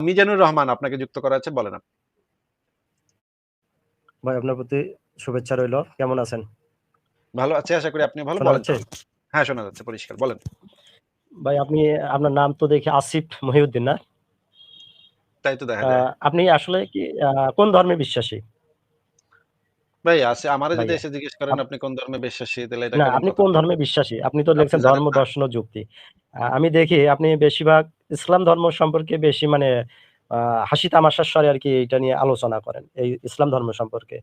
মিজানুর রহমান আপনাকে যুক্ত করা আছে বলেন আপনি। ভাই আপনার প্রতি শুভেচ্ছা রইল। কেমন আছেন? ভালো আছে আশা করি আপনি ভালো। বলেন। হ্যাঁ শোনা যাচ্ছে পরিষ্কার। বলেন। ভাই আপনি আপনার নাম তো দেখি আসিফ মহিউদ্দিন না? তাই তো দেখা যায়। আপনি আসলে কি কোন ধর্মে বিশ্বাসী? ভাই আছে আমারে যদি এসে জিজ্ঞেস করেন আপনি কোন ধর্মে বিশ্বাসী তাহলে এটা না আপনি কোন ধর্মে বিশ্বাসী? আপনি তো লিখছেন ধর্ম। দর্শন ও যুক্তি। আমি দেখি আপনি বেশিরভাগ ইসলাম ধর্ম সম্পর্কে বেশি মানে হাসি তামাশার স্বরে আর কি এটা নিয়ে আলোচনা করেন এই ইসলাম ধর্ম সম্পর্কে।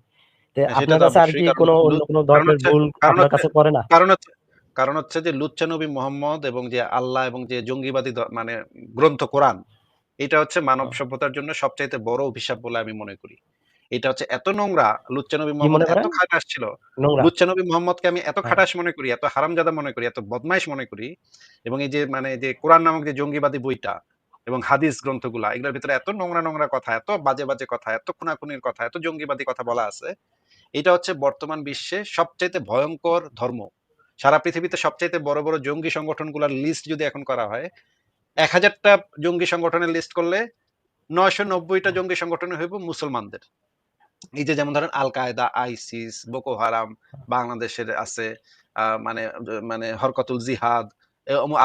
হ্যাঁ, আপনার কাছে আর কি কারণ কোনো অন্য কোনো ধর্মের হচ্ছে- ভুল আপনার কাছে পড়ে না? কারণ হচ্ছে কারণ হচ্ছে যে লুচ্চা নবী মোহাম্মদ এবং যে আল্লাহ এবং যে জঙ্গিবাদী মানে গ্রন্থ কোরআন এটা হচ্ছে মানব সভ্যতার জন্য সবচাইতে বড় অভিশাপ বলে আমি মনে করি। এটা হচ্ছে এত নোংরা লুচ্চা নবী মোহাম্মদ এত খাটাস ছিল। নোংরা। লুচ্চা নবী মোহাম্মদকে আমি এত হ্যাঁ। খাটাস মনে করি এত হারামজাদা মনে করি এত বদমাইশ মনে করি এবং এই যে মানে যে কোরআন নামক যে জঙ্গিবাদী বইটা এবং হাদিস গ্রন্থগুলা এগুলোর ভিতরে এত নোংরা নোংরা কথা এত বাজে বাজে কথা এত খুনাখুনির কথা এত জঙ্গিবাদী কথা বলা আছে এটা হচ্ছে বর্তমান বিশ্বে সবচাইতে ভয়ঙ্কর ধর্ম। সারা পৃথিবীতে সবচাইতে বড় বড় জঙ্গি সংগঠনগুলোর লিস্ট যদি এখন করা হয় এক হাজারটা জঙ্গি সংগঠনের লিস্ট করলে নয়শো নব্বইটা জঙ্গি সংগঠন হইব মুসলমানদের। এই যে যেমন ধরেন আল কায়দা আইসিস বোকো হারাম বাংলাদেশের আছে মানে মানে হরকতুল জিহাদ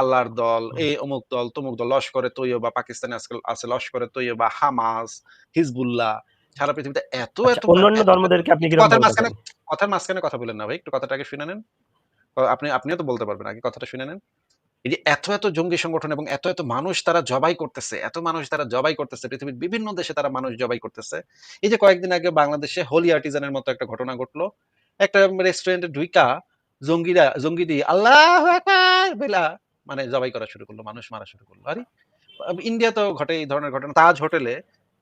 আল্লাহর দল এই অমুক দল তমুক দল লস্করে তৈয়বা পাকিস্তানে আজকাল আছে লস্করে তৈয়বা হামাস হিজবুল্লাহ সারা পৃথিবীতে এত আচ্ছা, এত অন্যান্য ধর্মদেরকে আপনি কথার মাঝখানে কথার মাঝখানে কথা বলেন না ভাই একটু কথাটাকে শুনে নেন। আপনি আপনিও তো বলতে পারবেন আগে কথাটা শুনে নেন। এই যে এত এত জঙ্গি সংগঠন এবং এত এত মানুষ তারা জবাই করতেছে এত মানুষ তারা জবাই করতেছে পৃথিবীর বিভিন্ন দেশে তারা মানুষ জবাই করতেছে। এই যে কয়েকদিন আগে বাংলাদেশে হোলি আর্টিজানের মতো একটা ঘটনা ঘটলো। একটা রেস্টুরেন্টে ঢুইকা জঙ্গিরা জঙ্গি দিয়ে আল্লাহ বেলা মানে জবাই করা শুরু করল মানুষ মারা শুরু করল। আরে ইন্ডিয়া তো ঘটে এই ধরনের ঘটনা। তাজ হোটেলে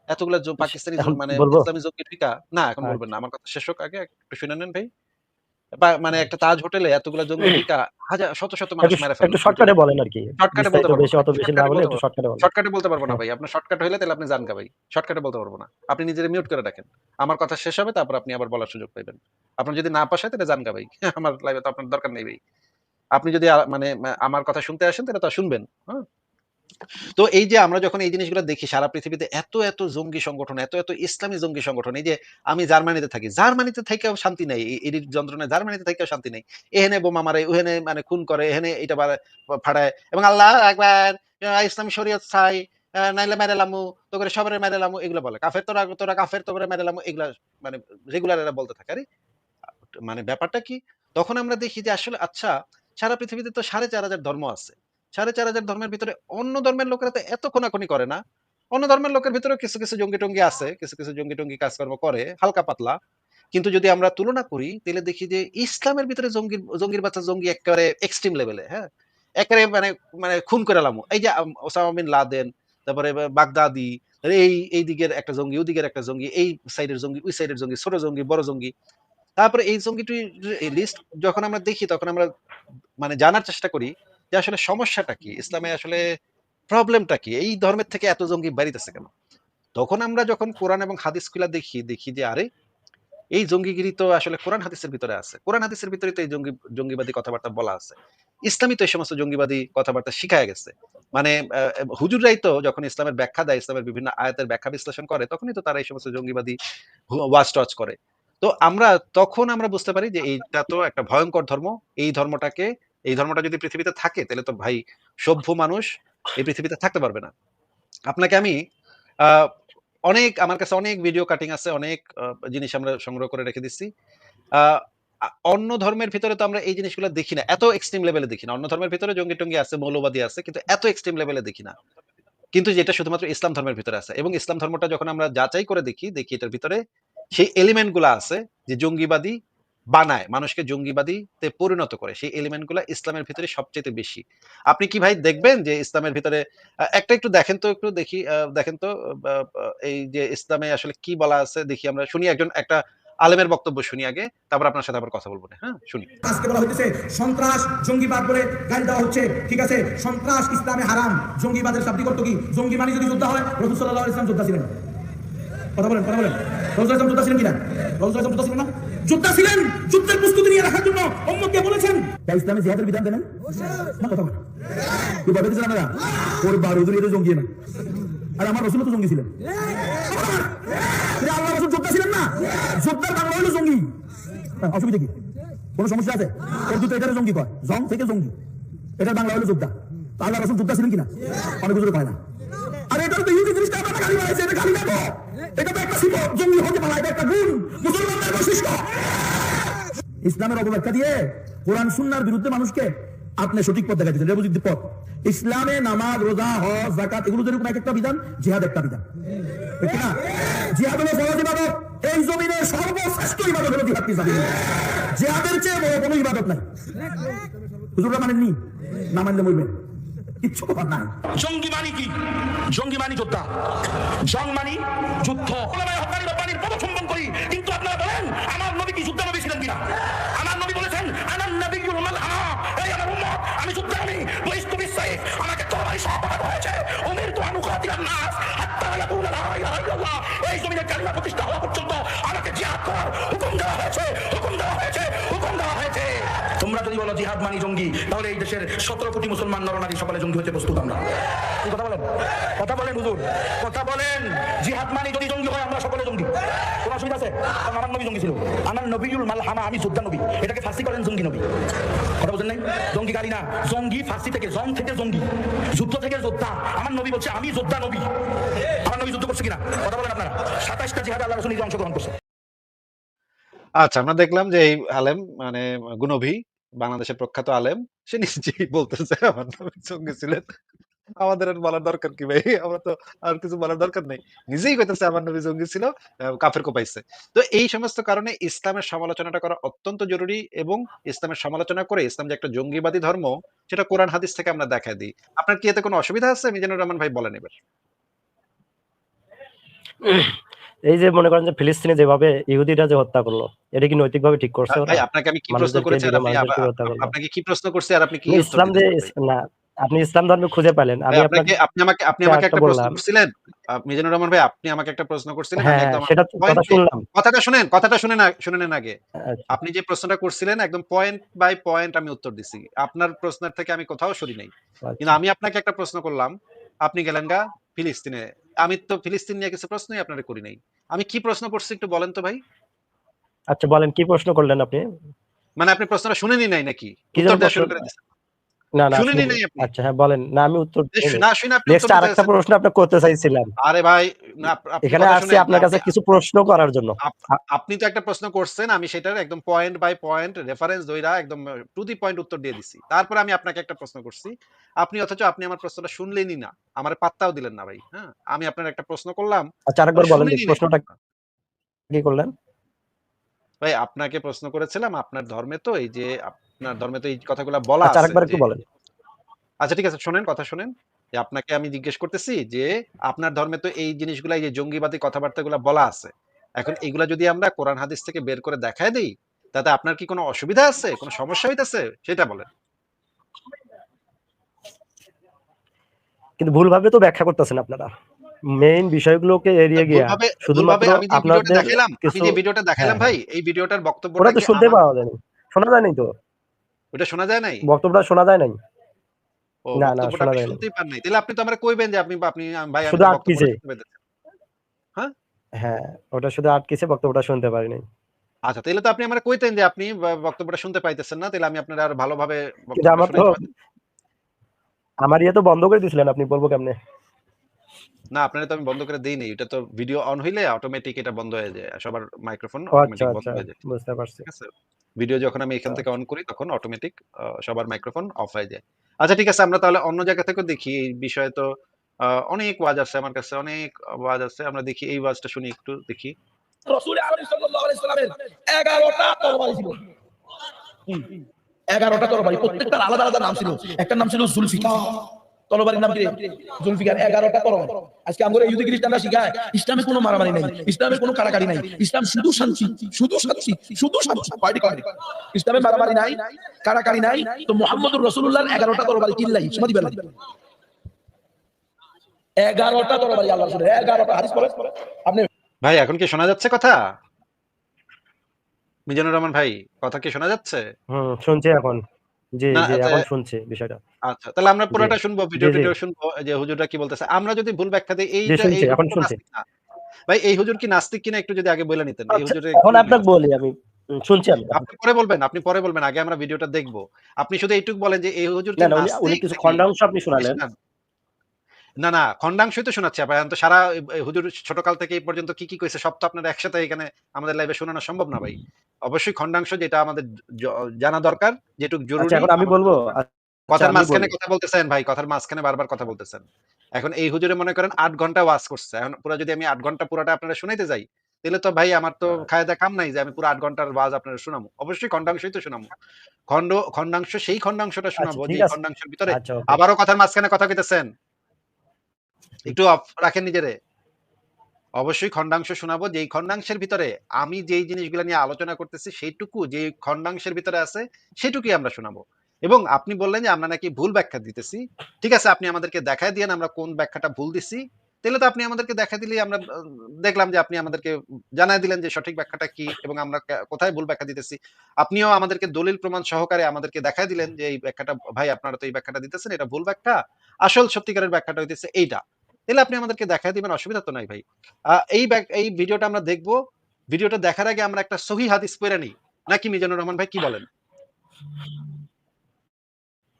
এতগুলো পাকিস্তানি মানে ইসলামী জঙ্গি ঢুইকা? না এখন। বলবেন না আমার কথা শেষ হোক আগে একটু শুনে নেন ভাই। মানে একটা তাজ হোটেলে এতগুলো জঙ্গি ঢুইকা হাজার শত শত মানুষ মেরে একটু শর্টকাটে বলেন আর কি। শর্টকাটে বলতে পারব বেশি অত বেশি না বলে একটু শর্টকাটে বলেন শর্টকাটে বলতে পারব না হ্যাঁ। ভাই। আপনার শর্টকাট হইলে তাহলে আপনি জান ভাই। শর্টকাটে বলতে পারব না। আপনি নিজের মিউট করে রাখেন। আমার কথা শেষ হবে তারপর আপনি আবার বলার সুযোগ পাইবেন। আপনি যদি না পাশায় তাহলে জান ভাই। আমার লাইভে তো আপনার দরকার নেই ভাই। আপনি যদি মানে আমার কথা শুনতে আসেন তাহলে তা শুনবেন। হ্যাঁ? তো এই যে আমরা যখন এই জিনিসগুলো দেখি, সারা পৃথিবীতে এত এত জঙ্গি সংগঠন, এত এত ইসলামী জঙ্গি সংগঠন, এই যে আমি জার্মানিতে থাকি, জার্মানিতে থেকেও শান্তি নেই, এই যন্ত্রণায় জার্মানিতে থেকেও শান্তি নেই। এহেনে বোমা মারে, ওহেনে মানে খুন করে, এহেনে এটা ফাড়ায় এবং আল্লাহ একবার ইসলামী শরীয়ত চাই নাইলে মেরে লামু তো করে সবারে মেরে লামু, এগুলো বলে। কাফের তোরা তোরা কাফের তো করে মেরে লামু, এগুলা মানে রেগুলার এরা বলতে থাকে। আরে মানে ব্যাপারটা কি? তখন আমরা দেখি যে আসলে আচ্ছা সারা পৃথিবীতে তো সাড়ে চার হাজার ধর্ম আছে। সাড়ে চার হাজার ধর্মের ভিতরে অন্য ধর্মের লোকেরা তো এত কোনাকুনি করে না। অন্য ধর্মের লোকের ভিতরে কিছু কিছু জঙ্গি টঙ্গি আছে, কিছু কিছু জঙ্গি টঙ্গি কাজকর্ম করে, হালকা পাতলা। কিন্তু যদি আমরা তুলনা করি, তাহলে দেখি যে ইসলামের ভিতরে জঙ্গির জঙ্গির বাচ্চা জঙ্গি একেবারে এক্সট্রিম লেভেলে হ্যাঁ? একেবারে মানে মানে খুন করে লামু। এই যে ওসামা বিন লাদেন, তারপরে বাগদাদি এই এই দিকের একটা জঙ্গি ওই দিকের একটা জঙ্গি, এই সাইডের জঙ্গি, ওই সাইডের জঙ্গি, ছোট জঙ্গি, বড় জঙ্গি। তারপরে এই জঙ্গিটি লিস্ট যখন আমরা দেখি, তখন আমরা মানে জানার চেষ্টা করি যে আসলে সমস্যাটা কি? ইসলামে আসলে প্রবলেমটা কি? এই ধর্মের থেকে এত জঙ্গি বাড়িতেছে কেন? তখন আমরা যখন কোরআন এবং হাদিসগুলা দেখি দেখি যে আরে এই জঙ্গিগিরি তো আসলে কোরআন হাদিসের ভিতরে আছে। কোরআন হাদিসের ভিতরে তো এই জঙ্গি জঙ্গিবাদী কথাবার্তা বলা আছে। ইসলামই তো এই সমস্ত জঙ্গিবাদী কথাবার্তা শিখায় গেছে। মানে আহ, হুজুররাই তো যখন ইসলামের ব্যাখ্যা দেয় ইসলামের বিভিন্ন আয়াতের ব্যাখ্যা বিশ্লেষণ করে তখনই তো তারা এই সমস্ত জঙ্গিবাদী ওয়াচ টচ করে। তো আমরা তখন আমরা বুঝতে পারি যে এইটা তো একটা ভয়ঙ্কর ধর্ম। এই ধর্মটাকে এই ধর্মটা যদি পৃথিবীতে থাকে, তাহলে তো ভাই সভ্য মানুষ এই পৃথিবীতে থাকতে পারবে না। আপনাকে আমি অনেক, আমার কাছে অনেক ভিডিও কাটিং আছে, অনেক জিনিস আমরা সংগ্রহ করে রেখে দিচ্ছি। অন্য ধর্মের ভিতরে তো আমরা এই জিনিসগুলো দেখি না, এত এক্সট্রিম লেভেলে দেখি না। অন্য ধর্মের ভিতরে জঙ্গি টঙ্গি আছে, মৌলবাদী আছে, কিন্তু এত এক্সট্রিম লেভেলে দেখি না। কিন্তু যেটা শুধুমাত্র ইসলাম ধর্মের ভিতরে আছে, এবং ইসলাম ধর্মটা যখন আমরা যাচাই করে দেখি দেখি এটার ভিতরে সেই এলিমেন্টগুলা আছে যে জঙ্গিবাদী বানায় মানুষকে জঙ্গিবাদীতে পরিণত করে সেই এলিমেন্টগুলা ইসলামের ভিতরে সবচেয়ে বেশি। আপনি কি ভাই দেখবেন যে ইসলামের ভিতরে একটা একটু দেখেন তো একটু দেখি দেখেন তো এই যে ইসলামে আসলে কি বলা আছে দেখি আমরা শুনি একজন একটা আলেমের বক্তব্য শুনি আগে তারপর আপনার সাথে আবার কথা বলব না, হ্যাঁ? শুনি। আজকে বলা হইতেছে সন্ত্রাস জঙ্গিবাদ বলে গালি দেওয়া হচ্ছে ঠিক আছে? সন্ত্রাস ইসলামে হারাম জঙ্গিবাদের শাব্দিক অর্থ কি? জঙ্গি মানে যদি যোদ্ধা হয় রসুল সাল্লাহ ইসলাম যোদ্ধা ছিলেন। কথা বলেন কথা বলেন। রসুল ইসলাম যোদ্ধা ছিলেন কিনা? রসুল ইসলাম যোদ্ধা ছিলেন না? যোদ্ধা ছিলেন যুদ্ধের প্রস্তুতি নিয়ে রাখার জন্য অম্মকে বলেছেন। তাই ইসলামে জিহাদের বিধান দেন না কথা বলেন। আমরা ওর বারো জন এটা জঙ্গি না। আর আমার রসুল তো জঙ্গি ছিলেন। এটা আল্লাহ রসুল যোদ্ধা ছিলেন না? যোদ্ধার বাংলা হলো জঙ্গি। হ্যাঁ, অসুবিধা কি? কোনো সমস্যা আছে? এর দুটো এটার জঙ্গি কয়? জং থেকে জঙ্গি। এটার বাংলা হলো যোদ্ধা। আল্লাহ রসুল যোদ্ধা ছিলেন কিনা? অনেক কিছু কয় না। আরে এটা তো ইহুদি জিনিসটা আপনারা গালি বানাইছে এটা গালি দেখো ইসলামের অপব্যাখ্যা দিয়ে কোরআন, সুন্নার বিরুদ্ধে মানুষকে আপনি সঠিক পথ দেখাচ্ছেন এটা বুঝিত পথ। ইসলামে নামাজ, রোজা, হজ জাকাত এগুলো যেরকম এক একটা বিধান, জিহাদ একটা বিধান। ঠিক না? জিহাদ হলো ফরজ ইবাদত। এই জমিনের সর্বশ্রেষ্ঠ ইবাদত হলো জিহাদ ফিসাবিলিল্লাহ জিহাদের চেয়ে বড় কোনো ইবাদত নাই। হুজুররা মানেননি? না মানলে বলবেন আমার নবী কি যুদ্ধ নবী ছিলেন আমার নবী বলেছেন, আনান আমার উম্মত, আমি যুদ্ধ নবী। বহিষ্ঠ বিশ্বাসে আমাকে তরবারি সহ পাঠানো হয়েছে। তো আনুকাতিলান নাস, হাত্তা প্রতিষ্ঠা হওয়া পর্যন্ত মানি জঙ্গি, তাহলে এই দেশের সতেরো কোটি মুসলমান নরনারী সকলে জঙ্গি হতে প্রস্তুত আমরা। কথা বলেন? কথা বলেন, হুজুর। কথা বলেন। জিহাদ মানি যদি জঙ্গি হয়, আমরা সকলে জঙ্গি। কোন অসুবিধা আছে? কারণ আমার নবী জঙ্গি ছিল। আমার নবীউল মালহামা, আমি যোদ্ধা নবী। এটাকে ফার্সি করেন জঙ্গি নবী। কথা বলছেন নাই? জঙ্গি গাড়ি না। জঙ্গি ফার্সি থেকে জং থেকে জঙ্গি। যুদ্ধ থেকে যোদ্ধা। আমার নবী বলছে, আমি যোদ্ধা নবী। আমার নবী যুদ্ধ করছে কিনা? কথা বলেন আপনারা। সাতাশটা জিহাদ আল্লাহ রসুল নিজে অংশগ্রহণ করছে। আচ্ছা আমরা দেখলাম যে এই আলেম মানে গুণভী বাংলাদেশের প্রখ্যাত আলেম, সে নিজেই বলতেছে আমার নবী জঙ্গি ছিলেন আমাদের আর বলার দরকার কি ভাই? আমার তো আর কিছু বলার দরকার নেই। নিজেই কইতেছে আমার নবী জঙ্গি ছিল কাফের কোপাইছে। তো এই সমস্ত কারণে ইসলামের সমালোচনাটা করা অত্যন্ত জরুরি এবং ইসলামের সমালোচনা করে ইসলাম যে একটা জঙ্গিবাদী ধর্ম, সেটা কোরআন হাদিস থেকে আমরা দেখা দিই। আপনার কি এতে কোনো অসুবিধা আছে? মিজানুর রহমান ভাই, বলেন এবার। এই যে মনে করেন যে ফিলিস্তিনে যেভাবে ইহুদিরা যে হত্যা করল এটা কি নৈতিকভাবে ঠিক করছে ভাই আপনাকে আমি কি প্রশ্ন করেছি আর আপনি। আপনাকে কি প্রশ্ন করছি আর আপনি কি ইসলাম যে না আপনি ইসলাম ধর্ম খুঁজে পেলেন। আমি আপনাকে আপনি আমাকে আপনি আমাকে একটা প্রশ্ন। করছিলেন। মিজানুর রহমান ভাই আপনি আমাকে একটা প্রশ্ন করছিলেন হ্যাঁ সেটা কথা শুনলাম। কথাটা শুনেন কথাটা শুনে না শুনে নেন আগে। আচ্ছা, আপনি যে প্রশ্নটা করছিলেন একদম পয়েন্ট বাই পয়েন্ট আমি উত্তর দিছি। আপনার প্রশ্নের থেকে আমি কোথাও সরি নাই। কিন্তু আচ্ছা। আমি আপনাকে একটা প্রশ্ন করলাম। আপনি গেলেন গা ফিলিস্তিনে আমি তো ফিলিস্তিন নিয়ে কিছু প্রশ্নই আপনারা করি নাই। আমি কি প্রশ্ন করছি একটু বলেন তো ভাই। আচ্ছা বলেন কি প্রশ্ন করলেন আপনি? মানে আপনি প্রশ্নটা শুনেনি নাই নাকি? উত্তর দেওয়া শুরু করে দিছেন না না শুনেনি নাই আপনি? আচ্ছা হ্যাঁ বলেন। না আমি উত্তর না শুনে আপনি নেক্সট আরেকটা প্রশ্ন আপনার করতে চাইছিলাম। আরে ভাই না, আপ- আপনি এখানে আসছি আপনার কাছে কিছু প্রশ্ন করার জন্য। আপনি তো একটা প্রশ্ন করছেন আমি সেটার একদম পয়েন্ট বাই পয়েন্ট রেফারেন্স দইরা একদম টু দি পয়েন্ট উত্তর দিয়ে দিছি। তারপরে আমি আপনাকে একটা প্রশ্ন করছি। আপনি অথচ আপনি আমার প্রশ্নটা শুনলেনই না। আমার পাত্তাও দিলেন না ভাই হ্যাঁ? আমি আপনার একটা প্রশ্ন করলাম। আচ্ছা আরেকবার বলেন। প্রশ্নটা কি করলেন? ভাই আপনাকে প্রশ্ন করেছিলাম আপনার ধর্মে তো এই যে আপনার ধর্মে তো এই কথাগুলো বলা আচ্ছা আছে আরেকবার একটু বলেন। আচ্ছা ঠিক আছে শোনেন কথা শোনেন। যে আপনাকে আমি জিজ্ঞেস করতেছি যে আপনার ধর্মে তো এই জিনিসগুলা এই যে জঙ্গিবাদী কথাবার্তাগুলো বলা আছে। এখন এগুলা যদি আমরা কোরআন হাদিস থেকে বের করে দেখায় দিই তাতে আপনার কি কোনো অসুবিধা আছে? কোনো সমস্যা হইতেছে? সেটা বলেন। কিন্তু ভুলভাবে তো ব্যাখ্যা করতেছেন আপনারা। মেইন বিষয়গুলোকে এড়িয়ে গিয়া। শুধুমাত্র আপনাদের দেখালাম আমি যে ভিডিওটা দেখালাম হ্যাঁ, ভাই এই ভিডিওটার বক্তব্যটা ওটা তো শুনতে পাওয়া যায়নি শোনা যায়নি তো? ওটা শোনা যায় নাই? বক্তব্যটা শোনা যায় নাই? না, না, শোনা যায় নাই। শুনতেই পান নাই। তাহলে আপনি তো আমরা কইবেন যে আপনি আপনি ভাই শুধু আটকিছে। বক্তব্যটা হ্যাঁ? ওটা শুধু আটকেছে বক্তব্যটা শুনতে পারিনি আচ্ছা তাহলে তো আপনি আমরা কইতেন যে আপনি বক্তব্যটা শুনতে পাইতেছেন না তাহলে আমি আপনার আর ভালোভাবে আমার তো আমার ইয়ে তো বন্ধ করে দিয়েছিলেন আপনি বলব কেমনে? না আপনারা তো আমি বন্ধ করে দেই নাই এটা তো ভিডিও অন হইলে অটোমেটিক এটা বন্ধ হয়ে যায়। সবার মাইক্রোফোন আচ্ছা অটোমেটিক বন্ধ আচ্ছা হয়ে যায়। বুঝতে পারছি। ঠিক আছে? ভিডিও যখন আমি এখান থেকে অন করি তখন অটোমেটিক সবার মাইক্রোফোন অফ হয়ে যায়। আচ্ছা ঠিক আছে আমরা তাহলে অন্য জায়গা থেকেও দেখি। এই বিষয়ে তো অনেক ওয়াজ আছে আমার কাছে অনেক ওয়াজ আছে। আমরা দেখি এই ওয়াজটা শুনি একটু দেখি। রসুল আলাইহিস সাল্লাল্লাহু আলাইহি সাল্লামের 11টা তরবারি ছিল। 11টা তরবারি প্রত্যেকটার আলাদা আলাদা নাম ছিল। একটা নাম ছিল জুলফিকার। তরবারির নাম কি জুলফিকার 11টা তরবারি আজকে আমরা ইহুদি খ্রিস্টানরা শিখায় ইসলামে কোনো মারামারি নাই ইসলামে কোনো কাড়াকাড়ি নাই। ইসলাম শুধু শান্তি শুধু শান্তি শুধু শান্তি। কয়টি কয়টি ইসলামে মারামারি নাই কাড়াকাড়ি নাই তো মুহাম্মদুর রাসূলুল্লাহর 11টা তরবারি কিল্লাই সমাধি বেলা 11টা তরবারি আল্লাহ রাসূলের 11টা হাদিস পড়ে আপনি ভাই এখন কি শোনা যাচ্ছে কথা? মিজানুর রহমান ভাই কথা কি শোনা যাচ্ছে? হুম শুনছি এখন। জি জি আচ্ছা, এখন শুনছি বিষয়টা। আচ্ছা, তাহলে আমরা পুরোটা শুনব, ভিডিও। টিডিও শুনব যে হুজুররা কি বলতেছে। আমরা যদি ভুল ব্যাখ্যা দেই এই এখন শুনছি। নাস্তিক ভাই এই হুজুর কি নাস্তিক কিনা একটু যদি আগে বইলা নিতেন। এই আচ্ছা, হুজুরের এখন আপনাকে বলি আমি। শুনছি আমি। আপনি পরে বলবেন, আপনি পরে বলবেন। আগে আমরা ভিডিওটা দেখব। আপনি শুধু এইটুক বলেন যে এই হুজুর কি না, না উনি, কিছু খণ্ডাংশ আপনি শোনালেন। না, না খণ্ডাংশই তো শোনাচ্ছি। এখন তো সারা হুজুর ছোটকাল থেকে এই পর্যন্ত কি, কি কইছে সব তো আপনার একসাথে এখানে আমাদের লাইভে শোনানো সম্ভব না ভাই। অবশ্যই খণ্ডাংশ যেটা আমাদের জানা দরকার, যেটুক আচ্ছা জরুরি এখন আমি বলব। আচ্ছা কথার মাঝখানে কথা বলতেছেন ভাই, কথার মাঝখানে বারবার কথা বলতেছেন। এখন এই হুজুরে মনে করেন ৮ ঘণ্টা ওয়াজ করছে। এখন পুরা যদি আমি ৮ ঘণ্টা পুরাটা আপনারা শুনাইতে যাই, তাইলে তো ভাই আমার তো খায়া দেয়া কাম নাই যে আমি পুরা ৮ ঘণ্টার ওয়াজ আপনারা শুনামু। অবশ্যই খণ্ডাংশই তো শুনামু। খন্ড খণ্ডাংশ সেই খণ্ডাংশটা আচ্ছা শোনাবো যে আছে। খণ্ডাংশের ভিতরে আচ্ছা আবারও কথার মাঝখানে কথা কইতেছেন। একটু অফ রাখেন নিজেরে। অবশ্যই খণ্ডাংশ শোনাবো যেই খণ্ডাংশের ভিতরে আমি যেই জিনিসগুলা নিয়ে আলোচনা করতেছি সেইটুকু যে খণ্ডাংশের ভিতরে আছে সেটুকুই আমরা শোনাবো। এবং আপনি বললেন যে আমরা নাকি ভুল ব্যাখ্যা দিতেছি। ঠিক আছে, আপনি আমাদেরকে দেখায় দিয়েন আমরা কোন ব্যাখ্যাটা ভুল দিছি। তাহলে তো আপনি আমাদেরকে দেখায় দিলেই আমরা দেখলাম যে আপনি আমাদেরকে জানাই দিলেন যে সঠিক ব্যাখ্যাটা কি এবং আমরা কোথায় ভুল ব্যাখ্যা দিতেছি। আপনিও আমাদেরকে দলিল প্রমাণ সহকারে আমাদেরকে দেখাই দিলেন যে এই ব্যাখ্যাটা, ভাই আপনারা তো এই ব্যাখ্যাটা দিতেছেন, এটা ভুল ব্যাখ্যা। আসল সত্যিকারের ব্যাখ্যাটা হইতেছে এইটা। তাহলে আপনি আমাদেরকে দেখায় দিবেন, অসুবিধা তো নাই ভাই। এই এই ভিডিওটা আমরা দেখব। ভিডিওটা দেখার আগে আমরা একটা সহিহ হাদিস পইড়া নিই। নাকি মিজানুর রহমান ভাই কি বলেন?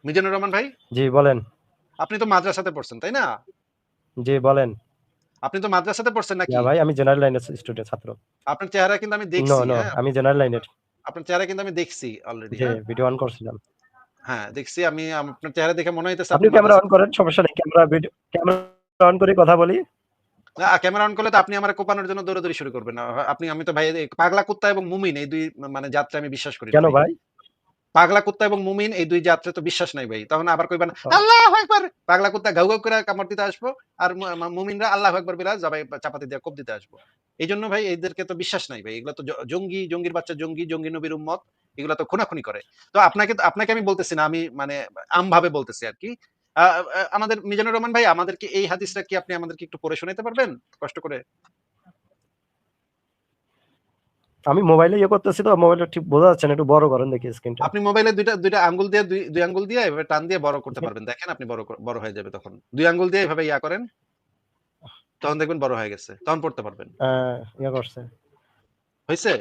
মিজানুর রহমান ভাই? জি বলেন। আপনি তো মাদ্রাসাতে পড়ছেন, তাই না? জি বলেন। আপনি তো মাদ্রাসাতে পড়ছেন নাকি? ভাই আমি জেনারেল লাইনের স্টুডেন্ট ছাত্র। আপনার চেহারা কিন্তু আমি দেখছি, নো হ্যাঁ? আমি জেনারেল লাইনের। আপনার চেহারা কিন্তু আমি দেখছি অলরেডি, জি? ভিডিও অন করছিলাম। হ্যাঁ, দেখছি আমি আপনার চেহারা দেখে মনে হইতেছে আপনি ক্যামেরা অন করেন সমস্যা নেই। ক্যামেরা ভিডিও ক্যামেরা অন করে কথা বলি। না ক্যামেরা অন করলে তো আপনি আমারে কোপানোর জন্য দৌড়াদৌড়ি শুরু করবেন। আপনি আমি তো ভাই পাগলা কুত্তা এবং মুমিন এই দুই মানে যাত্রা আমি বিশ্বাস করি কেন ভাই। পাগলা কুত্তা এবং মুমিন এই ২ জাতরে তো বিশ্বাস নাই ভাই। তখন আবার কইবেন ও। আল্লাহু আকবার। পাগলা কুত্তা ঘাউ, ঘাউ করে কামড় দিতে আসব। আর মুমিনরা আল্লাহু আকবার বইলা জবাই চাপাতি দিয়ে কোপ দিতে আসব। এইজন্য ভাই এদেরকে তো বিশ্বাস নাই ভাই। এগুলা তো জঙ্গি, জঙ্গির বাচ্চা জঙ্গি, জঙ্গি নবীর উম্মত। এগুলা তো খুনাখুনি করে। তো আপনাকে আপনাকে আমি বলতেছি না আমি মানে আমভাবে বলতেছি আর কি আমাদের মিজানুর রহমান ভাই আমাদেরকে এই হাদিসটা কি আপনি আমাদেরকে একটু পড়ে শোনাইতে পারবেন? কষ্ট করে? আমি মোবাইলে ইয়ে করতেছি তো মোবাইলটা ঠিক বোঝা যাচ্ছে না। একটু বড় করেন দেখি স্ক্রিনটা। আপনি মোবাইলে ২ টা ২ টা আঙ্গুল দিয়ে ২ ২ আঙ্গুল দিয়ে এভাবে টান দিয়ে বড় করতে পারবেন। দেখেন আপনি বড় বড় হয়ে যাবে তখন। ২ আঙ্গুল দিয়ে এভাবে ইয়া করেন। তখন দেখবেন বড় হয়ে গেছে। তখন পড়তে পারবেন। আ ইয়ে করছে। হইছে?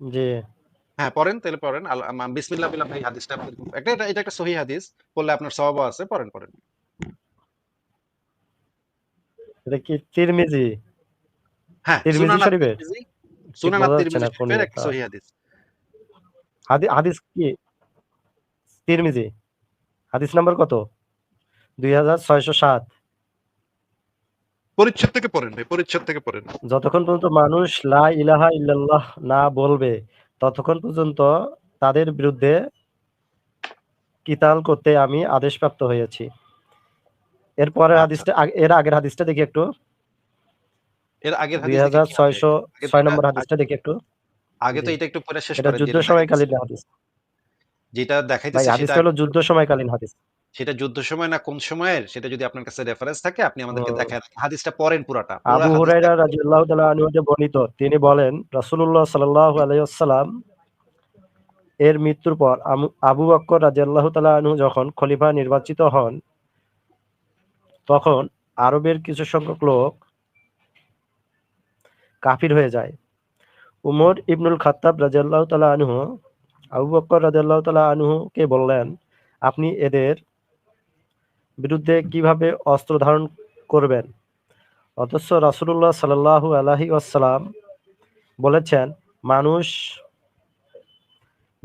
জি। হ্যাঁ, পড়েন তাইলে পড়েন। বিসমিল্লাহ বিল্লাহ ভাই হাদিসটা একটা এটা এটা একটা সহিহ হাদিস। পড়লে আপনার সওয়াবও আছে। পড়েন, পড়েন। এটা কি তিরমিজি? হ্যাঁ, তিরমিজি শরীফের? সুনান বোঝা যাচ্ছে আত-তিরমিজি শরীফের একটা সহিহ হাদিস। হাদিস কি? তিরমিজি। হাদিস নাম্বার কত? ২৬০৭। পরিচ্ছেদ থেকে পড়েন ভাই, পরিচ্ছেদ থেকে পড়েন। যতক্ষণ পর্যন্ত মানুষ লা ইলাহা ইল্লাল্লাহ না বলবে ততক্ষণ পর্যন্ত তাদের বিরুদ্ধে কিতাল করতে আমি আদেশপ্রাপ্ত হয়েছি। এরপরের আচ্ছা। হাদিসটা এর আগের হাদিসটা দেখি একটু। এর আগের হাদিস দেখি কি আছে? ২৬০৬ নম্বর হাদিসটা দেখি একটু। আগে তো এটা একটু পড়ে শেষ করেন যুদ্ধ সময়কালীন হাদিস। যেটা দেখাইতেছি সেটা হলো যুদ্ধ সময়কালীন হাদিস। সেটা যুদ্ধ সময় না কোন সময়ের সেটা যদি আপনার কাছে রেফারেন্স থাকে আপনি আমাদেরকে ও। দেখায় হাদিসটা পড়েন পুরাটা। আবু হুরায়রা রাদিয়াল্লাহু তাআলা আনহু বর্ণিত তিনি বলেন রাসূলুল্লাহ সাল্লাল্লাহু আলাইহি ওয়াসাল্লাম এর মৃত্যুর পর আবু বকর রাদিয়াল্লাহু তাআলা আনহু যখন খলিফা নির্বাচিত হন তখন আরবের কিছু সংখ্যক লোক কাফির হয়ে যায়। উমর ইবনুল খাত্তাব রাদিয়াল্লাহু তাআলা আনহু আবু বকর রাদিয়াল্লাহু তাআলা আনহুকে বললেন, আপনি এদের বিরুদ্ধে কীভাবে অস্ত্র ধারণ করবেন? অথচ রাসুল্লাহ সাল্লাল্লাহু আলাইহি ওয়াসাল্লাম বলেছেন, মানুষ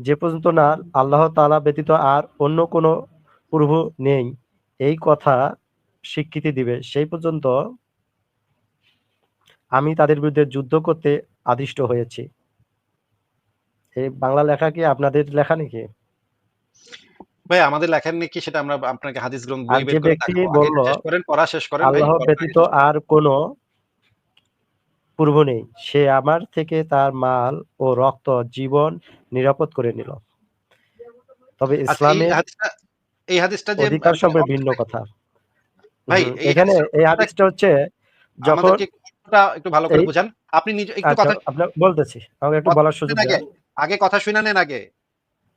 যে পর্যন্ত না আল্লাহ তাআলা ব্যতীত আর অন্য কোনো প্রভু নেই এই কথা স্বীকৃতি দিবে সেই পর্যন্ত আমি তাদের বিরুদ্ধে যুদ্ধ করতে আদিষ্ট হয়েছি। এই বাংলা লেখা কি আপনাদের লেখা নাকি? ভাই আমাদের লেখার নিয়ে কি সেটা আমরা আপনাকে হাদিস গ্রন্থ বই বের করে ব্যক্তি বলল করেন, পড়া শেষ করেন আল্লাহ ব্যতীত আর কোনো প্রভু নেই। সে আমার থেকে তার মাল ও রক্ত জীবন নিরাপদ করে নিল। তবে আচ্ছা এই হাদিসটা যে অধিকার সম্পর্কে ভিন্ন কথা। ভাই এখানে এই হাদিসটা হচ্ছে যখন একটু ভালো করে বুঝান। আপনি নিজে একটু আচ্ছা কথা বলতেছি। আমাকে একটু বলার সুযোগ আগে। আগে কথা শুনে নেন আগে।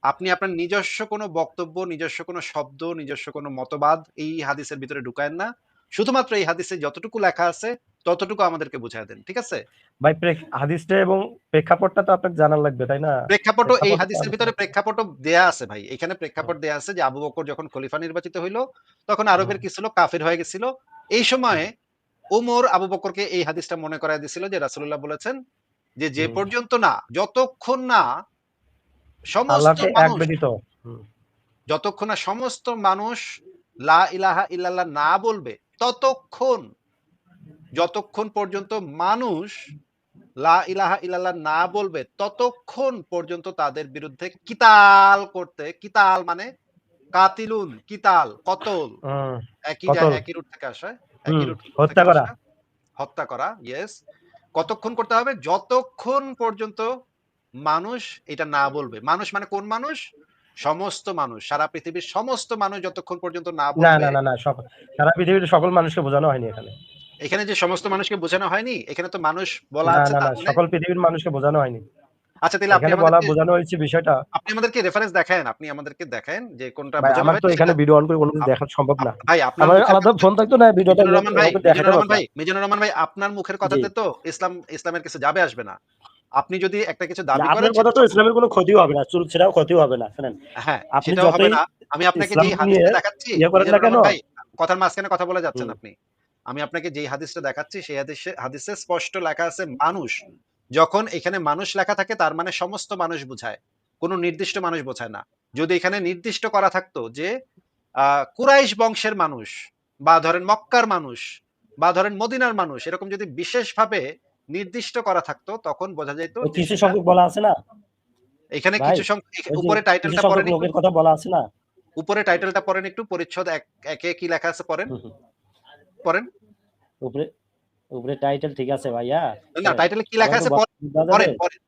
আপনি আপনার নিজস্ব কোনো বক্তব্য, নিজস্ব কোনো শব্দ, নিজস্ব কোনো মতবাদ এই হাদিসের ভিতরে ঢুকায়েন না। শুধুমাত্র এই হাদিসে যতটুকু লেখা আছে ততটুকু আমাদেরকে বুঝায় দেন। ঠিক আছে? ভাই হাদিসটা এবং প্রেক্ষাপটটা তো আপনার জানার লাগবে তাই না প্রেক্ষাপটও এই হাদিসের ভিতরে প্রেক্ষাপটও দেয়া আছে ভাই। এখানে প্রেক্ষাপট দেয়া আছে যে আবু বকর যখন খলিফা নির্বাচিত হইল, তখন আরবের কিছু লোক কাফির হয়ে গেছিল। এই সময়ে ওমর আবু বকরকে এই হাদিসটা মনে করায় দিছিল যে রাসূলুল্লাহ বলেছেন যে, যে পর্যন্ত না যতক্ষণ না সমস্ত। যতক্ষণ না সমস্ত মানুষ লা ইলাহা ইল্লাল্লাহ না বলবে ততক্ষণ যতক্ষণ পর্যন্ত মানুষ লা ইলাহা ইল্লাল্লাহ না বলবে ততক্ষণ পর্যন্ত তাদের বিরুদ্ধে কিতাল করতে কিতাল মানে কাতিলুন কিতাল কতল একই জায়গায় একই রুট থেকে আসে। হত্যা করা। হত্যা করা ইয়েস কতক্ষণ করতে হবে? যতক্ষণ পর্যন্ত মানুষ এটা না বলবে। মানুষ মানে কোন মানুষ? সমস্ত মানুষ। সারা পৃথিবীর সমস্ত মানুষ যতক্ষণ পর্যন্ত না না বলবে না না না সব সারা পৃথিবীর সকল মানুষকে বোঝানো হয়নি এখানে। এখানে যে সমস্ত মানুষকে বোঝানো হয়নি এখানে তো মানুষ বলা আছে সকল পৃথিবীর মানুষকে বোঝানো হয়নি। আচ্ছা তাহলে আপনি বলা বোঝানো হয়েছে বিষয়টা। আপনি আমাদেরকে রেফারেন্স দেখান আপনি আমাদেরকে দেখান যে কোনটা বোঝানো আমার তো এখানে ভিডিও অন করে কোনো দেখা সম্ভব না। ভাই আপনার আলাদা ফোন থাকতো না ভিডিওটা রহমান ভাই দেখাতে ভাই মিজানুর রহমান ভাই আপনার মুখের কথাতে তো ইসলাম ইসলামের কিছু যাবে আসবে না। আপনি যদি একটা কিছু দাবি করেন আপনার কথা তো ইসলামের কোনো ক্ষতিও হবে না চুল ক্ষতিও হবে না শুনেন। হ্যাঁ আপনি হবে না। আমি আপনাকে যে যেই হাদিসটা দেখাচ্ছি ইয়ে? ভাই কথার মাঝখানে কথা বলে যাচ্ছেন আপনি। আমি আপনাকে যেই হাদিসটা দেখাচ্ছি সেই হাদিসে হাদিসে স্পষ্ট লেখা আছে মানুষ যখন এখানে মানুষ লেখা থাকে তার মানে সমস্ত মানুষ বোঝায়। কোনো নির্দিষ্ট মানুষ বোঝায় না। যদি এখানে নির্দিষ্ট করা থাকতো যে কুরাইশ বংশের মানুষ বা ধরেন মক্কার মানুষ বা ধরেন মদিনার মানুষ এরকম যদি বিশেষভাবে নির্দিষ্ট করা থাকতো তখন বোঝা যেত কিছু সংখ্যক বলা আছে না? এখানে কিছু সংখ্যক উপরে টাইটেলটা পড়েন। লোকের কথা বলা আছে না? উপরে টাইটেলটা পড়েন একটু পরিচ্ছদ এক একে কি লেখা আছে পড়েন। পড়েন। উপরে উপরে টাইটেল ঠিক আছে ভাইয়া। না টাইটেলে কি লেখা আছে? পড়েন পড়েন পড়েন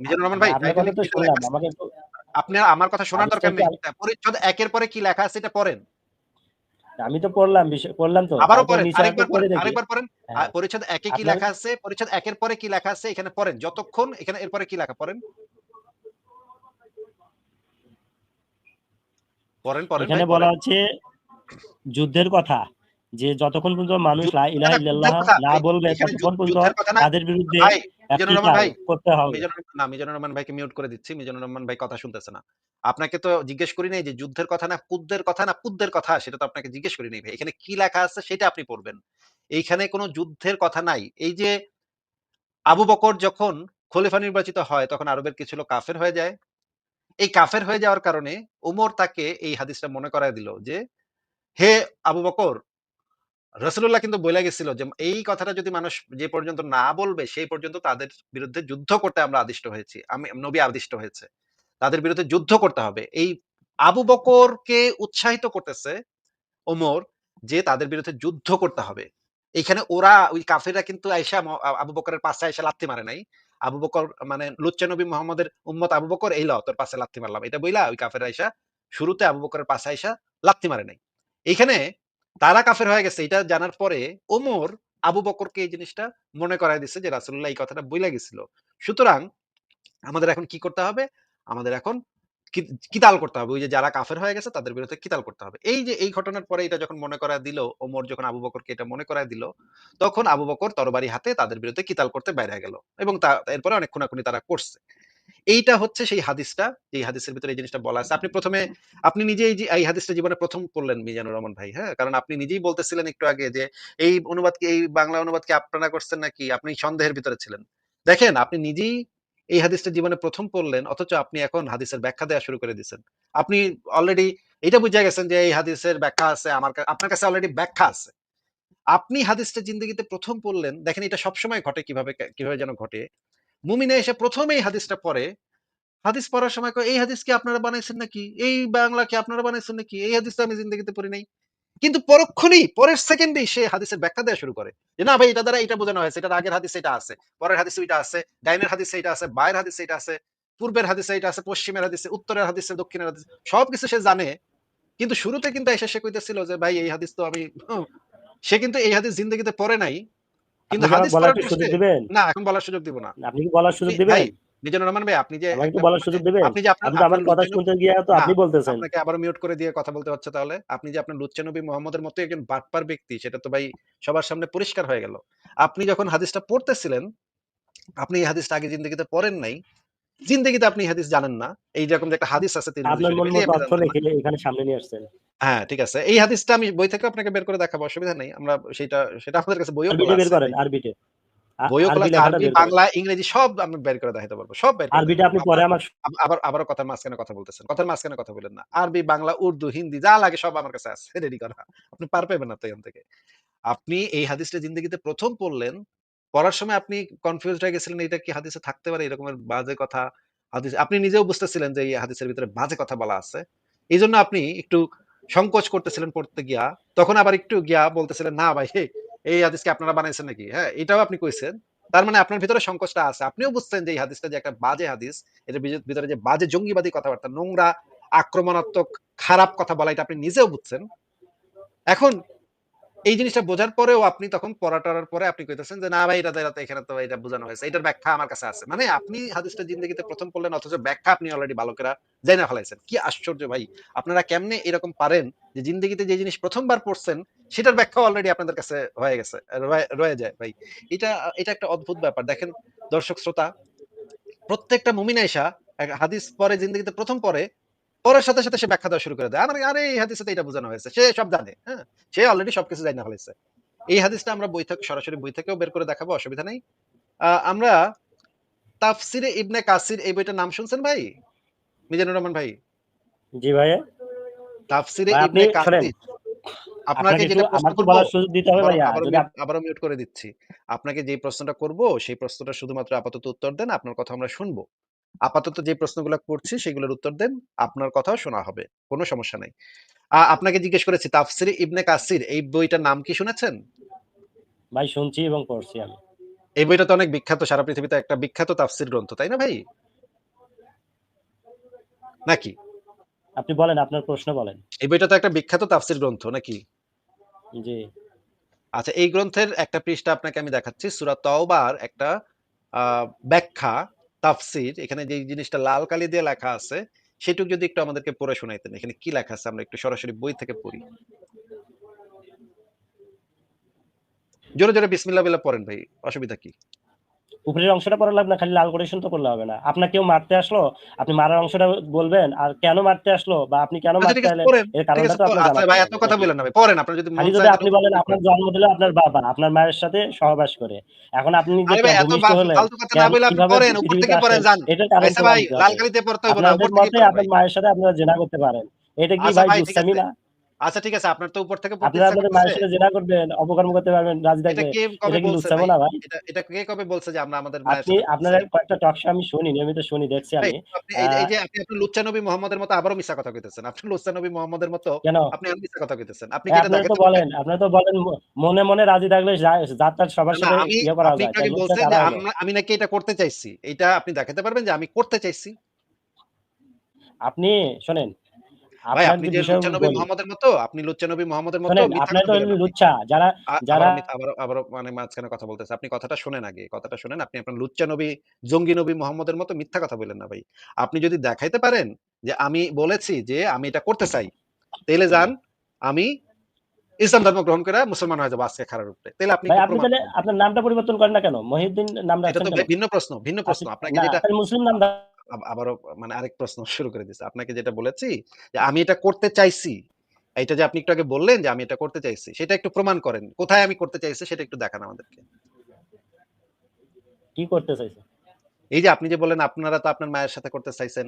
মিজানুর রহমান ভাই টাইটেলে তো কি লেখা আছে? আমাকে একটু আপনি আমার কথা শোনার দরকার নেই। পরিচ্ছদ একের পরে কি লেখা আছে এটা পড়েন। আমি তো পড়লাম পড়লাম তো। আবারও পড়েন আরেকবার পড়েন আরেকবার পড়েন। হ্যাঁ। পরিচ্ছদ একে কি লেখা আছে পরিচ্ছদ একের পরে কি লেখা আছে এখানে পড়েন। যতক্ষণ এখানে এরপরে কি লেখা পড়েন। পড়েন পড়েন এখানে বলা। হচ্ছে যুদ্ধের কথা। যে যতক্ষণ পর্যন্ত মানুষ লা ইলাহা ইল্লাল্লাহ না বলবে ততক্ষণ পর্যন্ত। তাদের বিরুদ্ধে করতে হবে। মিজানুর রহমান- না মিজানুর রহমান ভাইকে মিউট করে দিচ্ছি। মিজানুর রহমান ভাই কথা শুনতেছে না। আপনাকে তো জিজ্ঞেস করি নাই যে যুদ্ধের কথা না কুদ্দের কথা না পুদ্দের কথা সেটা তো আপনাকে জিজ্ঞেস করি নাই ভাই। এখানে কি লেখা আছে সেটা আপনি পড়বেন। এইখানে কোনো যুদ্ধের কথা নাই। এই যে আবু বকর যখন খলিফা নির্বাচিত হয় তখন আরবের কিছু লোক কাফের হয়ে যায়। এই কাফের হয়ে যাওয়ার কারণে উমর তাকে এই হাদিসটা মনে করায় দিল যে হে আবু বকর রসুল্লাহ কিন্তু বলে গেছিল যে, এই কথাটা যদি মানুষ যে পর্যন্ত না বলবে, সেই পর্যন্ত তাদের বিরুদ্ধে যুদ্ধ করতে আমরা আদিষ্ট হয়েছি। আমি, নবী আদিষ্ট হয়েছে। তাদের বিরুদ্ধে যুদ্ধ করতে হবে। এই আবু বকরকে উৎসাহিত করতেছে ওমর যে তাদের বিরুদ্ধে যুদ্ধ করতে হবে। এখানে ওরা, ওই কাফেররা কিন্তু আয়সা আবু বকরের পাশে আয়সা লাত্তি মারে নাই। আবু বকর মানে লুচ্চা নবী মোহাম্মদের উম্মত আবু বকর, এই ল তোর পাশে লাত্তি মারলাম। এটা বইলা ওই কাফের আয়সা শুরুতে আবু বকরের পাশে আয়সা লাত্তি মারে নাই। এখানে তারা কাফের হয়ে গেছে, এটা জানার পরে ওমর আবু বকরকে এই জিনিসটা মনে করায় দিচ্ছে যে রাসুল্লাহ এই কথাটা বইলা গেছিল। সুতরাং আমাদের এখন কি করতে হবে? আমাদের এখন কিতাল করতে হবে। ওই যে যারা কাফের হয়ে গেছে, তাদের বিরুদ্ধে কিতাল করতে হবে। এই যে, এই ঘটনার পরে এটা যখন মনে করায় দিল, ওমর যখন আবু বকরকে এটা মনে করায় দিল, তখন আবু বকর তরবারি হাতে তাদের বিরুদ্ধে কিতাল করতে বাইরে গেল এবং তা, এরপরে অনেক খুনাখুনি তারা করছে। এইটা হচ্ছে সেই হাদিসটা এই হাদিসের ভিতরে এই জিনিসটা বলা আছে। আপনি প্রথমে, আপনি নিজেই এই হাদিসটা জীবনে প্রথম পড়লেন মিজানুর রহমান ভাই হ্যাঁ? কারণ আপনি নিজেই বলতেছিলেন একটু আগে যে, এই অনুবাদ কি, এই বাংলা অনুবাদ কি আপনারা করছেন নাকি? আপনি সন্দেহের ভিতরে ছিলেন। দেখেন, আপনি নিজেই এই হাদিসটা জীবনে প্রথম পড়লেন, অথচ আপনি এখন হাদিসের ব্যাখ্যা দেওয়া শুরু করে দিচ্ছেন আপনি অলরেডি এটা বুঝে গেছেন যে, এই হাদিসের ব্যাখ্যা আছে, আমার আপনার কাছে অলরেডি ব্যাখ্যা আছে। আপনি হাদিসটা জিন্দগিতে প্রথম পড়লেন, দেখেন এটা সবসময় ঘটে কীভাবে কীভাবে যেন ঘটে। মুমিনে এসে প্রথমেই হাদিসটা পড়ে। হাদিস পড়ার সময় এই হাদিস কি আপনারা বানাইছেন নাকি? এই বাংলা কি আপনারা বানাইছেন নাকি? এই হাদিস আমি জিন্দগিতে পড়ি নাই। কিন্তু পরক্ষণেই, পরের সেকেন্ডেই সে হাদিসের ব্যাখ্যা দেওয়া শুরু করে যে, না ভাই, এটা দ্বারা এটা বোঝানো হয়েছে। এটা আগের হাদিস এটা আছে, পরের হাদিস এটা আছে, ডাইনের হাদিস এটা আছে, বায়ের হাদিস এটা আছে, পূর্বের হাদিসে এটা আছে, পশ্চিমের হাদিসে, উত্তরের হাদিসে, দক্ষিণের হাদিস, সবকিছু সে জানে। কিন্তু শুরুতে কিন্তু এসে সে কইতেছিল যে, ভাই, এই হাদিস তো আমি সে কিন্তু এই হাদিস জিন্দগিতে পড়ে নাই। কিন্তু হাদিস পড়ার সুযোগ দিবেন? না এখন বলার সুযোগ দিব না। আপনি কি বলার সুযোগ দিবেন? মিজানুর রহমান ভাই আপনি যে আমাকে বলার সুযোগ দিবেন? আপনি যে আপনি আমার কথা শুনতে গিয়ে তো আপনি বলতেছেন। আপনাকে আবার মিউট করে দিয়ে কথা বলতে হচ্ছে তাহলে। আপনি যে আপনার লুচ্চা নবী মোহাম্মদের মতো একজন বাটপার ব্যক্তি সেটা তো ভাই সবার সামনে পরিষ্কার হয়ে গেল। আপনি যখন হাদিসটা পড়তেছিলেন আপনি এই হাদিসটা আগে জিন্দগিতে পড়েন নাই জিন্দগিতে আপনি হাদিস জানেন না। এই রকম যে একটা হাদিস আছে এখানে সামনে নিয়ে আসছেন। হ্যাঁ ঠিক আছে। এই হাদিসটা আমি বই থেকে আপনাকে বের করে দেখাবো অসুবিধা নেই। আমরা সেটা সেটা আমাদের কাছে বইও বের করেন আরবিতে। বইও খোলা আরবি বাংলা ইংরেজি সব আমি বের করে দেখাতে পারব সব বের করে আরবিটা আপনি পরে আমার আব- আবার আবারও কথার মাঝখানে কথা বলতেছেন। কথার মাঝখানে কথা বলেন না। আরবি বাংলা উর্দু হিন্দি যা লাগে সব আমার কাছে আছে। রেডি করা। আপনি পার পাবেন না তো এখান থেকে। আপনি এই হাদিসটা জিন্দগিতে প্রথম পড়লেন পড়ার সময় আপনি কনফিউজ হয়ে গেছিলেন এটা কি হাদিসে থাকতে পারে? এরকমের বাজে কথা হাদিস আপনি নিজেও বুঝতেছিলেন যে এই হাদিসের ভিতরে বাজে কথা বলা আছে। এই জন্য আপনি একটু সংকোচ করতেছিলেন পড়তে গিয়া। তখন আবার একটু গিয়া বলতেছিলেন, না ভাই, এই হাদিসকে আপনারা বানাইছেন নাকি? হ্যাঁ এটাও আপনি কইছেন। তার মানে আপনার ভিতরে সংকোচটা আছে। আপনিও বুঝছেন যে এই হাদিসটা যে একটা বাজে হাদিস এটার ভিতরে যে বাজে জঙ্গিবাদী কথাবার্তা, নোংরা, আক্রমণাত্মক, খারাপ কথা বলা, এটা আপনি নিজেও বুঝছেন। এখন এই জিনিসটা বোঝার পরেও আপনি তখন পড়াটার পরে আপনি কইতেছেন যে, না ভাই, এটা এটা এখানে তো, এটা বোঝানো হয়েছে। এটার ব্যাখ্যা আমার কাছে আছে। মানে আপনি হাদিসটা জিন্দগিতে প্রথম পড়লেন, অথচ ব্যাখ্যা আপনি অলরেডি বালকেরা জানা ফেলাইছেন। কি আশ্চর্য ভাই! আপনারা কেমনে এরকম পারেন যে, জিন্দগিতে যে জিনিস প্রথমবার পড়ছেন, সেটার ব্যাখ্যা অলরেডি আপনাদের কাছে হয়ে গেছে, রয়ে- যায় ভাই। এটা এটা একটা অদ্ভুত ব্যাপার। দেখেন, দর্শক শ্রোতা, প্রত্যেকটা মুমিন এক হাদিস পরে জিন্দগিতে প্রথম পরে পরের সাথে সাথে সে ব্যাখ্যা দেওয়া শুরু করে দেয়। আমার আরে এই হাদিসে এটা বোঝানো হয়েছে। সে সব জানে হ্যাঁ? সে অলরেডি সবকিছু জানা ফেলেছে। এই হাদিসটা আমরা বই থেকে সরাসরি বই থেকেও বের করে দেখাবো অসুবিধা নেই। আমরা তাফসিরে ইবনে কাসির এই বইটার নাম শুনছেন ভাই? মিজানুর রহমান ভাই? জি ভাইয়া। তাফসিরে ইবনে কাসির। আপনাকে যেটা প্রশ্ন করব সুযোগ দিতে হবে ভাইয়া আবারও মিউট করে দিচ্ছি। আপনাকে যে প্রশ্নটা করব সেই প্রশ্নটা শুধুমাত্র আপাতত উত্তর দেন আপনার কথা আমরা শুনব। আপাতত যে প্রশ্নগুলো করছি সেগুলোর উত্তর দেন আপনার কথাও শোনা হবে কোনো সমস্যা নাই। আপনাকে জিজ্ঞেস করেছি তাফসিরে ইবনে কাসির এই বইটার নাম কি শুনেছেন? ভাই শুনছি এবং পড়ছি আমি। এই বইটা তো অনেক বিখ্যাত সারা পৃথিবীতে একটা বিখ্যাত তাফসির গ্রন্থ তাই না ভাই? নাকি? আপনি বলেন আপনার প্রশ্ন বলেন। এই বইটা তো একটা বিখ্যাত তাফসির গ্রন্থ নাকি? জি। আচ্ছা এই গ্রন্থের একটা পৃষ্ঠা আপনাকে আমি দেখাচ্ছি সূরা তওবার একটা আহ, ব্যাখ্যা। তাফসির, এখানে যে জিনিসটা লাল কালি দিয়ে লেখা আছে, সেটুকু যদি একটু আমাদেরকে পড়ে শোনাইতেন, এখানে কি লেখা আছে আমরা একটু সরাসরি বই থেকে পড়ি। জোরে জোরে বিসমিল্লাহ বিল্লাহ পড়েন ভাই, অসুবিধা কি? উপরের অংশটা পড়া লাগবে না খালি লাল কোটেশন তো করলে হবে না। আপনার কেউ মারতে আসলো আপনি মারার অংশটা বলবেন আর কেন মারতে আসলো বা আপনি কেন আচ্ছা মারতে এলেন এর কারণটা তো আপনার আচ্ছা জানা ভাই এত কথা বলেন না ভাই পড়েন আপনার যদি খালি যদি আপনি বলেন আপনার জন্ম দিল আপনার বাবা আপনার মায়ের সাথে সহবাস করে। এখন আপনি যে ভূমিষ্ঠ হলেন ফালতু কথা না বলে আপনি পড়েন উপর থেকে পড়েন আসলেন, যান এটার কারণ আচ্ছা ভাই লাল কালিতে পড়তে হবে না উপর থেকে আপনার মায়ের সাথে আপনারা জেনা করতে পারেন। এটা কি ভাই ভাই, দুষ্টামি না? আচ্ছা ঠিক আছে আপনার তো উপর থেকে আপনারা আপনাদের মায়ের করতেছে করবেন অপকর্ম করতে পারবেন রাজি এটা কে কবে বলছে ভাই? না ভাই। এটা কে কবে বলছে যে আমরা আমাদের আপনি আপনার? কয়েকটা টক শো আমি শুনি নিয়মিত শুনি দেখছি আমি। এই যে- আপনি আপনার লুচ্চা নবী মোহাম্মদের মতো আবারও মিথ্যা কথা কইতেছেন। আপনি লুচ্চা নবী মোহাম্মদের মতো আপনি আর মিথ্যা কথা কইতেছেন। আপনি কি এটা তো বলেন আপনারা তো বলেন মনে মনে রাজি থাকলে যা- যার তার সবার সাথে ইয়ে করা যায় তাই বলছেন যে আমি নাকি এটা করতে চাইছি। এটা আপনি দেখাতে পারবেন যে আমি করতে চাইছি। আপনি শোনেন ভাই আপনি যে যে বিষয় লুচ্চা নবী বলি মোহাম্মদের মতো আপনি লুচ্চা মোহাম্মদের মতো শোনেন মিথ্যা আপনার কথা তো বলেন যারা যারা আবারও মিথ্যা- আবারও আবারও মানে মাঝখানে কথা বলতেছে। আপনি কথাটা শোনেন আগে কথাটা শোনেন আপনি আপনার লুচ্চা জঙ্গি নবী মোহাম্মদের মতো মিথ্যা কথা বলেন না ভাই। আপনি যদি দেখাইতে পারেন যে আমি বলেছি যে আমি এটা করতে চাই তাহলে যান আমি ইসলাম ধর্ম গ্রহণ করে মুসলমান হয়ে যাব আজকে খারাপ উপরে তাহলে আপনি আপনি তাহলে আপনার নামটা পরিবর্তন করেন না কেন? মহিউদ্দিন নাম এটা তো ভিন্ন প্রশ্ন ভিন্ন প্রশ্ন। আচ্ছা, আপনাকে যেটা মুসলিম নাম আবারও মানে আরেক প্রশ্ন শুরু করে দিচ্ছে। আপনাকে যেটা বলেছি যে আমি এটা করতে চাইছি এটা যে আপনি একটু আগে বললেন যে আমি এটা করতে চাইছি সেটা একটু প্রমাণ করেন। কোথায় আমি করতে চাইছি সেটা একটু দেখান আমাদেরকে। কি করতে চাইছে এই যে আপনি যে বললেন আপনারা তো আপনার মায়ের সাথে করতে চাইছেন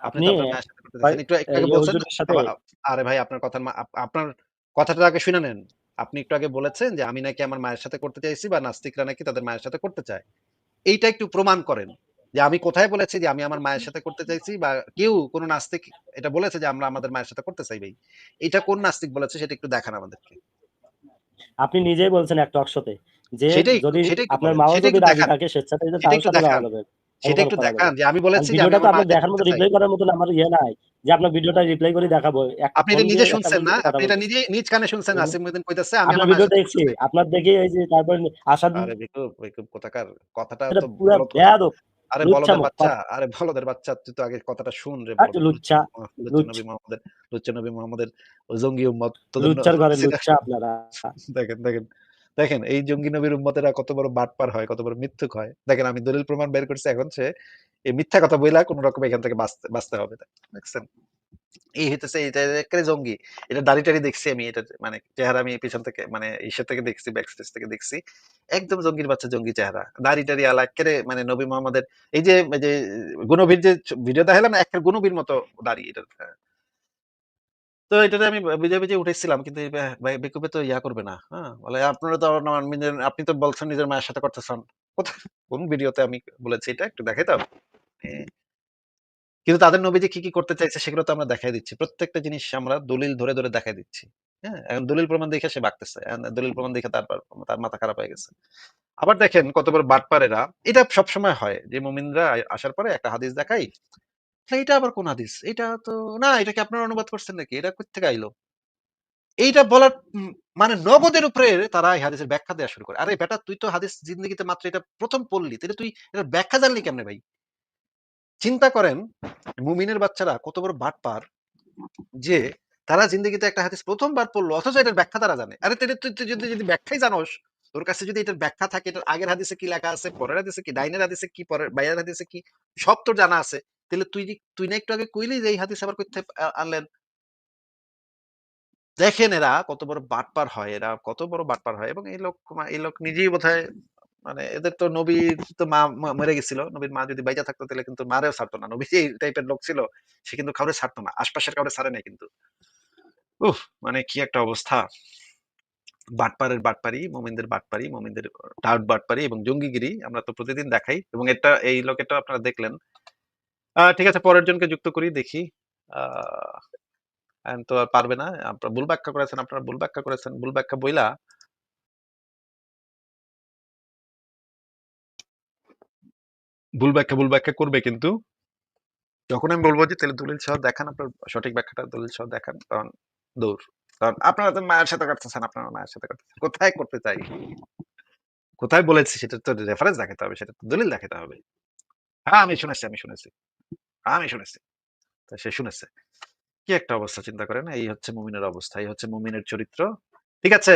আপনি তো আপনার মায়ের সাথে করতে চাইছেন। একটু আগে বলছেন আরে ভাই আপনার কথা আপনার কথাটা আগে শুনে নেন। আপনি একটু আগে বলেছেন যে আমি নাকি আমার মায়ের সাথে করতে চাইছি বা নাস্তিকরা নাকি তাদের মায়ের সাথে করতে চায়। এইটা একটু প্রমাণ করেন। যে আমি কোথায় বলেছি যে আমি আমার মায়ের সাথে করতে চাইছি বা কেউ কোন নাস্তিক এটা বলেছে যে আমরা আমাদের মায়ের সাথে করতে চাই ভাই? এটা কোন নাস্তিক বলেছে সেটা একটু দেখান আমাদেরকে। আপনি নিজেই বলছেন এক টক শোতে যে যদি আপনার মাও যদি রাজি থাকে তার একটু সাথে। যাওয়া সেটা একটু দেখান যে আমি বলেছি যে ভিডিওটা মায়ের দেখার মতো রিপ্লাই করার মতন আমার ইয়ে নাই। যে আপনার ভিডিওটা রিপ্লাই করে দেখাবো। আপনি এটা নিজে শুনছেন না? আপনি এটা নিজে নিজ কানে শুনছেন আসিম উদ্দিন কইতাছে আমি আমার ভিডিও দেখছি। আপনার দেখে এই যে তারপর আসাদ আরে বেকুব বেকুব কোথাকার? কথাটা তো পুরো বেয়াদব। আরে বলদের বাচ্চা আরে বলদের বাচ্চা তুই তো আগে কথাটা শুন রে লুচ্চা লুচ্চা নবী মোহাম্মদের লুচ্চা নবী মোহাম্মদের ওই জঙ্গি উম্মত লুচ্চার ঘরে লুচ্চা আপনারা। দেখেন দেখেন দেখেন এই জঙ্গি নবীর উম্মতেরা কত বড় বাটপার হয় কত বড় মিথ্যুক হয়। দেখেন আমি দলিল প্রমাণ বের করছি এখন সে এই মিথ্যা কথা বইলা কোন রকম এখান থেকে বাঁচতে বাঁচতে হবে। দেখছেন এই হইতেছে এটা একেবারে জঙ্গি। এটা দাড়ি টাড়ি দেখছি আমি এটা মানে চেহারা আমি পিছন থেকে মানে ইসের থেকে দেখছি ব্যাক স্টেজ থেকে দেখছি। একদম জঙ্গির বাচ্চা জঙ্গি চেহারা। দাড়ি টাড়ি আলা একেবারে মানে নবী মোহাম্মদের এই যে যে গুণবীর যে ভিডিও দেখালাম না একটা গুণবীর মতো দাড়ি এটা। তো এটাতে আমি বুঝে বুঝে উঠেছিলাম কিন্তু এই বে- বে- বেকুবে তো ইয়া করবে না হ্যাঁ? বলে আপনারা তো আপনি তো বলছেন নিজের মায়ের সাথে করতেছেন। কোন ভিডিওতে আমি বলেছি এটা? একটু দেখাই দাও এ, কিন্তু তাদের নবী যে কি কি করতে চাইছে সেগুলো তো আমরা দেখাই দিচ্ছি। প্রত্যেকটা জিনিস আমরা দলিল ধরে ধরে দেখাই দিচ্ছি। হ্যাঁ এখন দলিল প্রমাণ দেখে সে বাগতেছে এখন দলিল প্রমাণ দেখে তারপর তার মাথা খারাপ হয়ে গেছে। আবার দেখেন কত বড় বাটপারেরা এটা সবসময় হয় যে মুমিনরা আসার পরে একটা হাদিস দেখাই "না, এটা আবার কোন হাদিস? এটা তো না এটা কি আপনারা অনুবাদ করছেন নাকি? এটা কোথেকে আইলো? এইটা বলার মানে নগদের উপরে তারা এই হাদিসের ব্যাখ্যা দেওয়া শুরু করে। আরে বেটা তুই তো হাদিস জিন্দগিতে মাত্র এটা প্রথম পড়লি তাহলে তুই এটা ব্যাখ্যা জানলি কেমনে ভাই? চিন্তা করেন মুমিনের বাচ্চারা কত বড় বাটপার যে তারা জিন্দগিতে একটা হাদিস প্রথমবার পড়ল, অথচ এটার ব্যাখ্যা তারা জানে। আরে তুই যদি যদি ব্যাখ্যাই জানোস, তোর কাছে যদি এটার ব্যাখ্যা থাকে, এটার আগের হাদিসে কি লেখা আছে, পরের হাদিসে কি, ডাইনের হাদিসে কি, পরের, বাইরের হাদিসে কি, সব তোর জানা আছে। তাহলে তুই তুই না একটু আগে কইলি যে এই হাদিস আবার কোথায় আনলেন? দেখেন এরা কত বড় বাটপার হয়, এরা কত বড় বাটপার হয় এবং এই লোক এই লোক নিজেই বোধহয় মানে এদের তো নবী তো মা মরে গেছিল। নবীর মা যদি বাইচা থাকতো তাহলে কিন্তু মারেও ছাড়তো না। নবী এই টাইপের লোক ছিল, সে কিন্তু কাউরে ছাড়তো না। আশপাশের কাউরে ছাড়ে নাই কিন্তু। উফ মানে কি একটা অবস্থা। বাটপারের বাটপারি, মোমিনদের বাটপারি, মোমিনদের টাউট বাটপারি এবং জঙ্গিগিরি আমরা তো প্রতিদিন দেখাই এবং এটা, এই লোকেরটা আপনারা দেখলেন। ঠিক আছে, পরের জনকে যুক্ত করি, দেখি। আহ তো আর পারবে না। আপনারা ভুল ব্যাখ্যা করেছেন, আপনারা ভুল ব্যাখ্যা করেছেন। ভুল ব্যাখ্যা বইলা ভুল ব্যাখ্যা ভুল ব্যাখ্যা করবে কিন্তু? যখন আমি বলব যে, তাহলে দলিল সহ দেখান আপনার সঠিক ব্যাখ্যাটা, দলিল সহ দেখান তখন দৌড় কারণ আপনারা তো মায়ের সাথে করতেছেন, আপনারা মায়ের সাথে করতেছেন। কোথায় করতে চাই? কোথায় বলেছি সেটা তো রেফারেন্স দেখাতে হবে, সেটা তো দলিল দেখাতে হবে। হ্যাঁ আমি শুনেছি আমি শুনেছি। আমি শুনেছি। তা সে শুনেছে। কি একটা অবস্থা, চিন্তা করেন। এই হচ্ছে মুমিনের অবস্থা, এই হচ্ছে মুমিনের চরিত্র। ঠিক আছে?